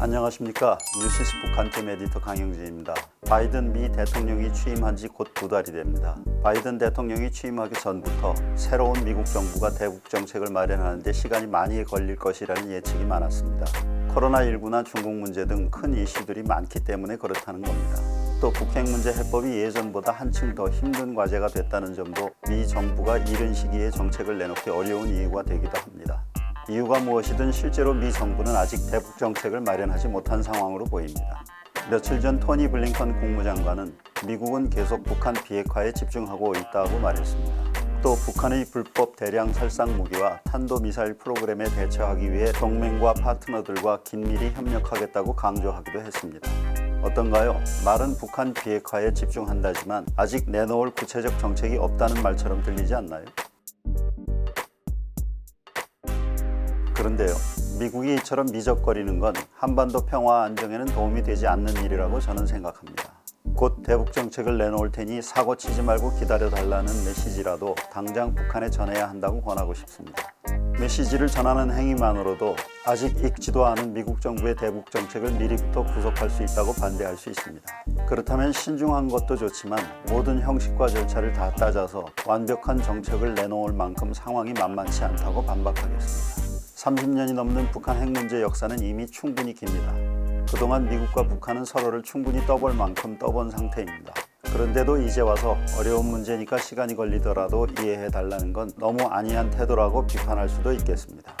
안녕하십니까 뉴시스 북한팀 에디터 강영진입니다. 바이든 미 대통령이 취임한 지 곧 두 달이 됩니다. 바이든 대통령이 취임하기 전부터 새로운 미국 정부가 대북 정책을 마련하는데 시간이 많이 걸릴 것이라는 예측이 많았습니다. 코로나19나 중국 문제 등 큰 이슈들이 많기 때문에 그렇다는 겁니다. 또 북핵 문제 해법이 예전보다 한층 더 힘든 과제가 됐다는 점도 미 정부가 이른 시기에 정책을 내놓기 어려운 이유가 되기도 합니다. 이유가 무엇이든 실제로 미 정부는 아직 대북 정책을 마련하지 못한 상황으로 보입니다. 며칠 전 토니 블링컨 국무장관은 미국은 계속 북한 비핵화에 집중하고 있다고 말했습니다. 또 북한의 불법 대량 살상 무기와 탄도 미사일 프로그램에 대처하기 위해 동맹과 파트너들과 긴밀히 협력하겠다고 강조하기도 했습니다. 어떤가요? 말은 북한 비핵화에 집중한다지만 아직 내놓을 구체적 정책이 없다는 말처럼 들리지 않나요? 그런데요, 미국이 이처럼 미적거리는 건 한반도 평화 안정에는 도움이 되지 않는 일이라고 저는 생각합니다. 곧 대북 정책을 내놓을 테니 사고 치지 말고 기다려 달라는 메시지라도 당장 북한에 전해야 한다고 권하고 싶습니다. 메시지를 전하는 행위만으로도 아직 익지도 않은 미국 정부의 대북 정책을 미리부터 구속할 수 있다고 반대할 수 있습니다. 그렇다면 신중한 것도 좋지만 모든 형식과 절차를 다 따져서 완벽한 정책을 내놓을 만큼 상황이 만만치 않다고 반박하겠습니다. 30년이 넘는 북한 핵 문제 역사는 이미 충분히 깁니다. 그동안 미국과 북한은 서로를 충분히 떠볼 만큼 떠본 상태입니다. 그런데도 이제 와서 어려운 문제니까 시간이 걸리더라도 이해해 달라는 건 너무 안이한 태도라고 비판할 수도 있겠습니다.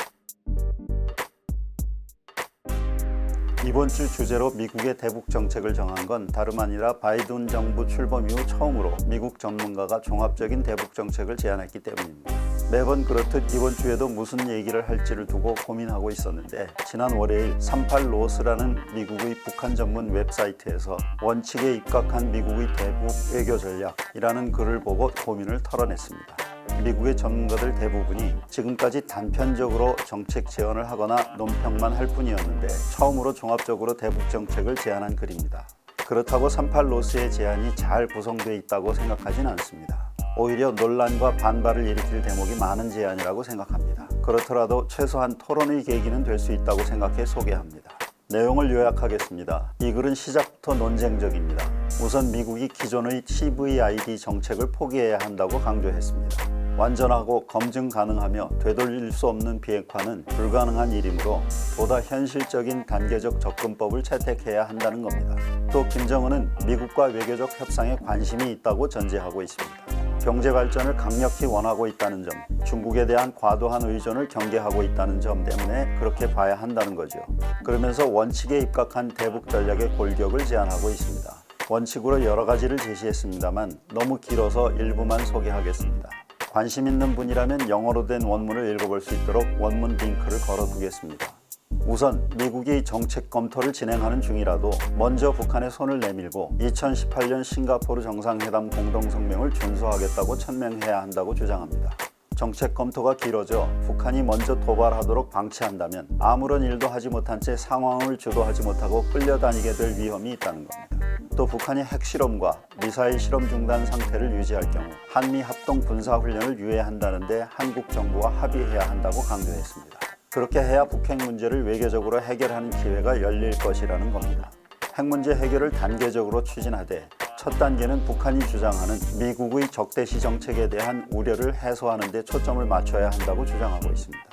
이번 주 주제로 미국의 대북 정책을 정한 건 다름 아니라 바이든 정부 출범 이후 처음으로 미국 전문가가 종합적인 대북 정책을 제안했기 때문입니다. 매번 그렇듯 이번 주에도 무슨 얘기를 할지를 두고 고민하고 있었는데 지난 월요일 38로스라는 미국의 북한 전문 웹사이트에서 원칙에 입각한 미국의 대북 외교 전략이라는 글을 보고 고민을 털어냈습니다. 미국의 전문가들 대부분이 지금까지 단편적으로 정책 제언을 하거나 논평만 할 뿐이었는데 처음으로 종합적으로 대북 정책을 제안한 글입니다. 그렇다고 38로스의 제안이 잘 구성되어 있다고 생각하진 않습니다. 오히려 논란과 반발을 일으킬 대목이 많은 제안이라고 생각합니다. 그렇더라도 최소한 토론의 계기는 될 수 있다고 생각해 소개합니다. 내용을 요약하겠습니다. 이 글은 시작부터 논쟁적입니다. 우선 미국이 기존의 TVID 정책을 포기해야 한다고 강조했습니다. 완전하고 검증 가능하며 되돌릴 수 없는 비핵화는 불가능한 일이므로 보다 현실적인 단계적 접근법을 채택해야 한다는 겁니다. 또 김정은은 미국과 외교적 협상에 관심이 있다고 전제하고 있습니다. 경제 발전을 강력히 원하고 있다는 점, 중국에 대한 과도한 의존을 경계하고 있다는 점 때문에 그렇게 봐야 한다는 거죠. 그러면서 원칙에 입각한 대북 전략의 골격을 제안하고 있습니다. 원칙으로 여러 가지를 제시했습니다만 너무 길어서 일부만 소개하겠습니다. 관심 있는 분이라면 영어로 된 원문을 읽어볼 수 있도록 원문 링크를 걸어두겠습니다. 우선 미국이 정책 검토를 진행하는 중이라도 먼저 북한의 손을 내밀고 2018년 싱가포르 정상회담 공동성명을 준수하겠다고 천명해야 한다고 주장합니다. 정책 검토가 길어져 북한이 먼저 도발하도록 방치한다면 아무런 일도 하지 못한 채 상황을 주도하지 못하고 끌려다니게 될 위험이 있다는 겁니다. 또 북한이 핵실험과 미사일 실험 중단 상태를 유지할 경우 한미 합동 군사 훈련을 유예한다는데 한국 정부와 합의해야 한다고 강조했습니다. 그렇게 해야 북핵 문제를 외교적으로 해결하는 기회가 열릴 것이라는 겁니다. 핵 문제 해결을 단계적으로 추진하되 첫 단계는 북한이 주장하는 미국의 적대시 정책에 대한 우려를 해소하는 데 초점을 맞춰야 한다고 주장하고 있습니다.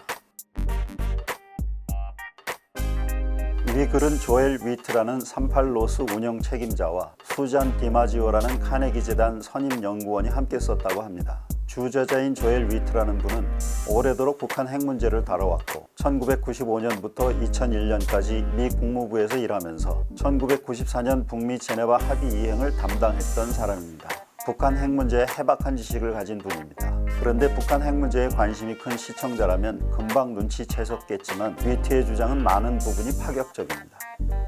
이 글은 조엘 위트라는 38로스 운영 책임자와 수잔 디마지오라는 카네기 재단 선임 연구원이 함께 썼다고 합니다. 주저자인 조엘 위트라는 분은 오래도록 북한 핵 문제를 다뤄왔고 1995년부터 2001년까지 미 국무부에서 일하면서 1994년 북미 제네바 합의 이행을 담당했던 사람입니다. 북한 핵 문제에 해박한 지식을 가진 분입니다. 그런데 북한 핵 문제에 관심이 큰 시청자라면 금방 눈치채셨겠지만 위트의 주장은 많은 부분이 파격적입니다.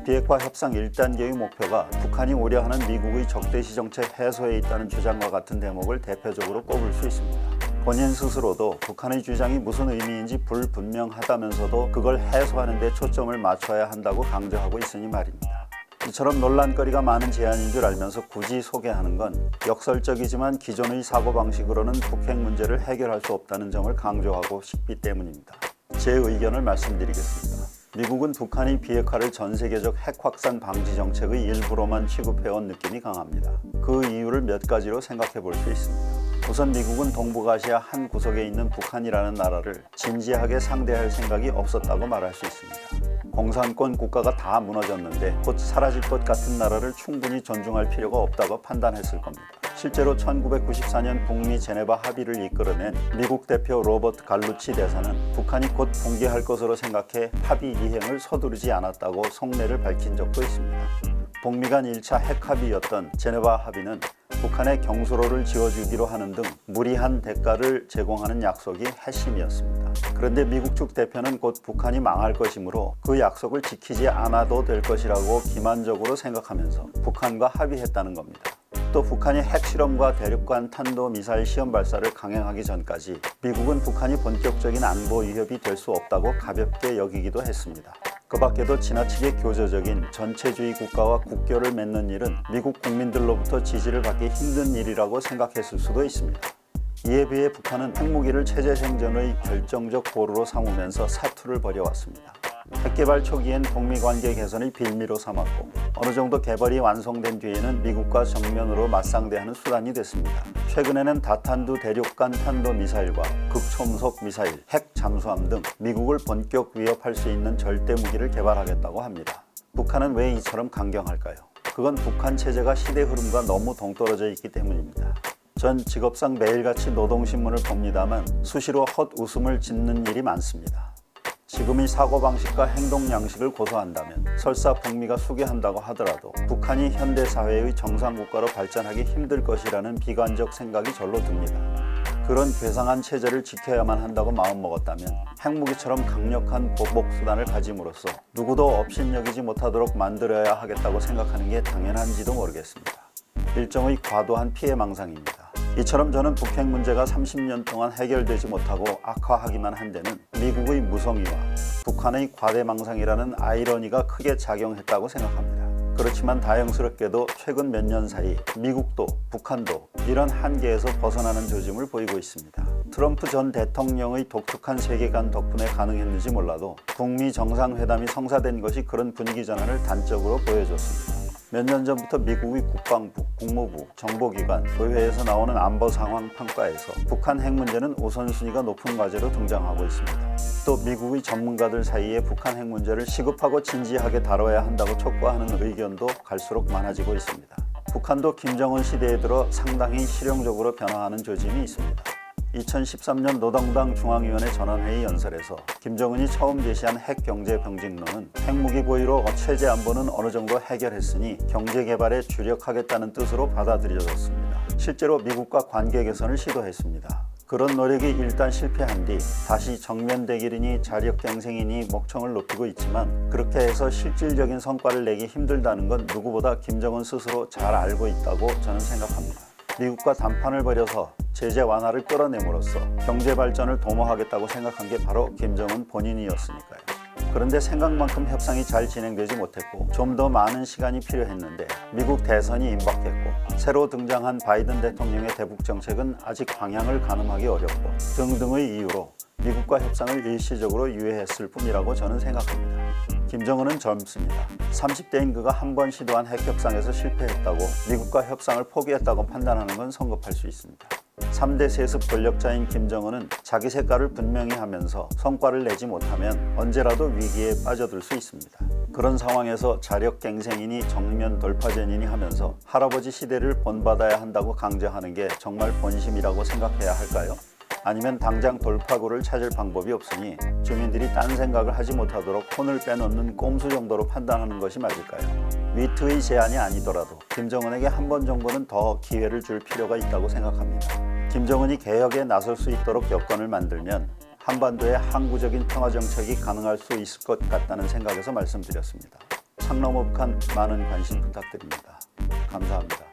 비핵화 협상 1단계의 목표가 북한이 우려하는 미국의 적대시 정책 해소에 있다는 주장과 같은 대목을 대표적으로 꼽을 수 있습니다. 본인 스스로도 북한의 주장이 무슨 의미인지 불분명하다면서도 그걸 해소하는 데 초점을 맞춰야 한다고 강조하고 있으니 말입니다. 이처럼 논란거리가 많은 제안인 줄 알면서 굳이 소개하는 건 역설적이지만 기존의 사고방식으로는 북핵 문제를 해결할 수 없다는 점을 강조하고 싶기 때문입니다. 제 의견을 말씀드리겠습니다. 미국은 북한이 비핵화를 전 세계적 핵 확산 방지 정책의 일부로만 취급해온 느낌이 강합니다. 그 이유를 몇 가지로 생각해 볼 수 있습니다. 우선 미국은 동북아시아 한 구석에 있는 북한이라는 나라를 진지하게 상대할 생각이 없었다고 말할 수 있습니다. 공산권 국가가 다 무너졌는데 곧 사라질 것 같은 나라를 충분히 존중할 필요가 없다고 판단했을 겁니다. 실제로 1994년 북미 제네바 합의를 이끌어낸 미국 대표 로버트 갈루치 대사는 북한이 곧 붕괴할 것으로 생각해 합의 이행을 서두르지 않았다고 속내를 밝힌 적도 있습니다. 북미 간 1차 핵 합의였던 제네바 합의는 북한의 경수로를 지어주기로 하는 등 무리한 대가를 제공하는 약속이 핵심이었습니다. 그런데 미국 측 대표는 곧 북한이 망할 것이므로 그 약속을 지키지 않아도 될 것이라고 기만적으로 생각하면서 북한과 합의했다는 겁니다. 또 북한이 핵실험과 대륙간 탄도 미사일 시험 발사를 강행하기 전까지 미국은 북한이 본격적인 안보 위협이 될 수 없다고 가볍게 여기기도 했습니다. 그 밖에도 지나치게 교조적인 전체주의 국가와 국교를 맺는 일은 미국 국민들로부터 지지를 받기 힘든 일이라고 생각했을 수도 있습니다. 이에 비해 북한은 핵무기를 체제 생존의 결정적 보루로 삼으면서 사투를 벌여왔습니다. 핵개발 초기엔 북미 관계 개선의 빌미로 삼았고 어느 정도 개발이 완성된 뒤에는 미국과 정면으로 맞상대하는 수단이 됐습니다. 최근에는 다탄두 대륙간 탄도 미사일과 극초음속 미사일, 핵 잠수함 등 미국을 본격 위협할 수 있는 절대 무기를 개발하겠다고 합니다. 북한은 왜 이처럼 강경할까요? 그건 북한 체제가 시대 흐름과 너무 동떨어져 있기 때문입니다. 전 직업상 매일같이 노동신문을 봅니다만 수시로 헛웃음을 짓는 일이 많습니다. 지금의 사고방식과 행동 양식을 고소한다면 설사 북미가 수교한다고 하더라도 북한이 현대 사회의 정상국가로 발전하기 힘들 것이라는 비관적 생각이 절로 듭니다. 그런 괴상한 체제를 지켜야만 한다고 마음먹었다면 핵무기처럼 강력한 보복 수단을 가짐으로써 누구도 업신여기지 못하도록 만들어야 하겠다고 생각하는 게 당연한지도 모르겠습니다. 일종의 과도한 피해 망상입니다. 이처럼 저는 북핵 문제가 30년 동안 해결되지 못하고 악화하기만 한 데는 미국의 무성의와 북한의 과대망상이라는 아이러니가 크게 작용했다고 생각합니다. 그렇지만 다행스럽게도 최근 몇 년 사이 미국도 북한도 이런 한계에서 벗어나는 조짐을 보이고 있습니다. 트럼프 전 대통령의 독특한 세계관 덕분에 가능했는지 몰라도 북미 정상회담이 성사된 것이 그런 분위기 전환을 단적으로 보여줬습니다. 몇 년 전부터 미국의 국방부, 국무부, 정보기관, 의회에서 나오는 안보 상황 평가에서 북한 핵 문제는 우선순위가 높은 과제로 등장하고 있습니다. 또 미국의 전문가들 사이에 북한 핵 문제를 시급하고 진지하게 다뤄야 한다고 촉구하는 의견도 갈수록 많아지고 있습니다. 북한도 김정은 시대에 들어 상당히 실용적으로 변화하는 조짐이 있습니다. 2013년 노동당 중앙위원회 전원회의 연설에서 김정은이 처음 제시한 핵 경제 병직론은 핵무기 보유로 체제 안보는 어느 정도 해결했으니 경제 개발에 주력하겠다는 뜻으로 받아들여졌습니다. 실제로 미국과 관계 개선을 시도했습니다. 그런 노력이 일단 실패한 뒤 다시 정면 대결이니 자력 갱생이니 목청을 높이고 있지만 그렇게 해서 실질적인 성과를 내기 힘들다는 건 누구보다 김정은 스스로 잘 알고 있다고 저는 생각합니다. 미국과 담판을 벌여서 제재 완화를 끌어내므로써 경제 발전을 도모하겠다고 생각한 게 바로 김정은 본인이었으니까요. 그런데 생각만큼 협상이 잘 진행되지 못했고 좀 더 많은 시간이 필요했는데 미국 대선이 임박했고 새로 등장한 바이든 대통령의 대북 정책은 아직 방향을 가늠하기 어렵고 등등의 이유로 미국과 협상을 일시적으로 유예했을 뿐이라고 저는 생각합니다. 김정은은 젊습니다. 30대인 그가 한 번 시도한 핵 협상에서 실패했다고 미국과 협상을 포기했다고 판단하는 건 성급할 수 있습니다. 3대 세습 권력자인 김정은은 자기 색깔을 분명히 하면서 성과를 내지 못하면 언제라도 위기에 빠져들 수 있습니다. 그런 상황에서 자력 갱생이니 정면 돌파전이니 하면서 할아버지 시대를 본받아야 한다고 강조하는 게 정말 본심이라고 생각해야 할까요? 아니면 당장 돌파구를 찾을 방법이 없으니 주민들이 딴 생각을 하지 못하도록 혼을 빼놓는 꼼수 정도로 판단하는 것이 맞을까요? 위트의 제안이 아니더라도 김정은에게 한 번 정도는 더 기회를 줄 필요가 있다고 생각합니다. 김정은이 개혁에 나설 수 있도록 여건을 만들면 한반도의 항구적인 평화 정책이 가능할 수 있을 것 같다는 생각에서 말씀드렸습니다. 창넘어 북한 많은 관심 부탁드립니다. 감사합니다.